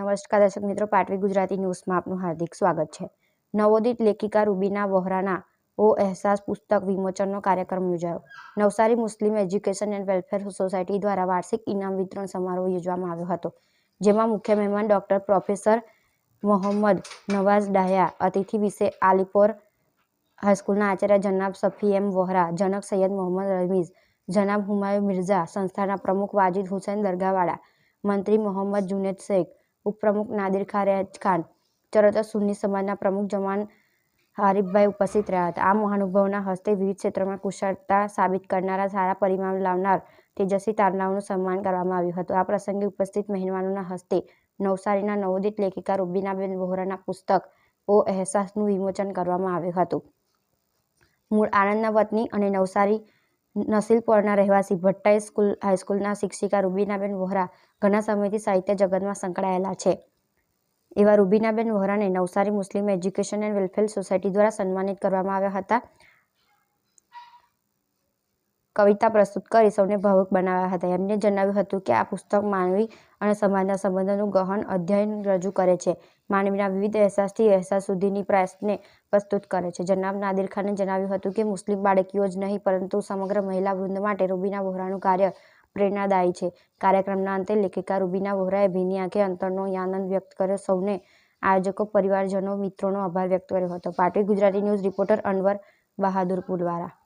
નમસ્કાર દર્શક મિત્રો પાટવી ગુજરાતી ન્યૂઝમાં આપનું હાર્દિક સ્વાગત છે. નવોદિત લેખિકા રૂબીના વોહરાના ઓ અહેસાસ પુસ્તક વિમોચનનો કાર્યક્રમ યોજાયો. Navsari Muslim education and welfare society દ્વારા વાર્ષિક ઇનામ વિતરણ સમારોહ યોજવામાં આવ્યો હતો, જેમાં મુખ્ય મહેમાન ડોક્ટર પ્રોફેસર મોહમ્મદ નવાઝ ડાયા અતિથિ વિશે આલીપોર હાઈસ્કૂલના આચાર્ય જનાબ સફી એમ વોહરા, જનક સૈયદ મોહમ્મદ રમીઝ, જનાબ હુમાયુ મિર્ઝા, સંસ્થાના પ્રમુખ વાજિદ હુસૈન દરગાહવાળા મંત્રી મોહમ્મદ જુનેદ શેખ ઉપપ્રમુખ નાદિર ખારેજ ખાન ચરોતર સુન્ની સમાજના પ્રમુખ જમાન હારિફભાઈ ઉપસ્થિત રહ્યા હતા. આ મહાનુભાવના હસ્તે વિવિધ ક્ષેત્રોમાં કુશળતા સાબિત કરનારા સારા પરિણામ લાવનાર તેજસ્વી તારનાઓનું સન્માન કરવામાં આવ્યું હતું. આ પ્રસંગે ઉપસ્થિત મહેમાનોના હસ્તે નવસારીના નવોદિત લેખિકા રૂબીનાબેન વોહરાના પુસ્તક ઓ અહેસાસનું વિમોચન કરવામાં આવ્યું હતું. મૂળ આણંદના વતની અને નવસારી નસીલપોરના રહેવાસી ભટ્ટાઈ સ્કૂલ, હાઈસ્કૂલના શિક્ષિકા રૂબીનાબેન વોહરા ઘણા સમયથી સાહિત્ય જગતમાં સંકળાયેલા છે. એવા રૂબીનાબેન વોહરાને Navsari Muslim education and welfare society દ્વારા સન્માનિત કરવામાં આવ્યા હતા. કવિતા પ્રસ્તુત કરી સૌને ભાવુક બનાવ્યા હતા. એમને જણાવ્યું હતું કે, આ પુસ્તક માનવી અને સમાજના સંબંધોનું ગહન અધ્યયન રજૂ કરે છે. માનવીના વિવિધ અહેસાસથી અહેસાસ સુધીની પ્રયાસને પ્રસ્તુત કરે છે. જનાબ નાદિર ખાને જણાવ્યું હતું કે, મુસ્લિમ બાળકીઓ જ નહીં, પરંતુ સમગ્ર મહિલા વૃંદ માટે રૂબીના વોહરાનું કાર્ય પ્રેરણાદાયી છે. કાર્યક્રમના અંતે લેખિકા રૂબીના વોહરાએ ભીની આંખે અંતરનો આનંદ વ્યક્ત કર્યો. સૌને આયોજકો, પરિવારજનો, મિત્રોનો આભાર વ્યક્ત કર્યો હતો. પાટવી ગુજરાતી ન્યૂઝ રિપોર્ટર અનવર બહાદુરપુર દ્વારા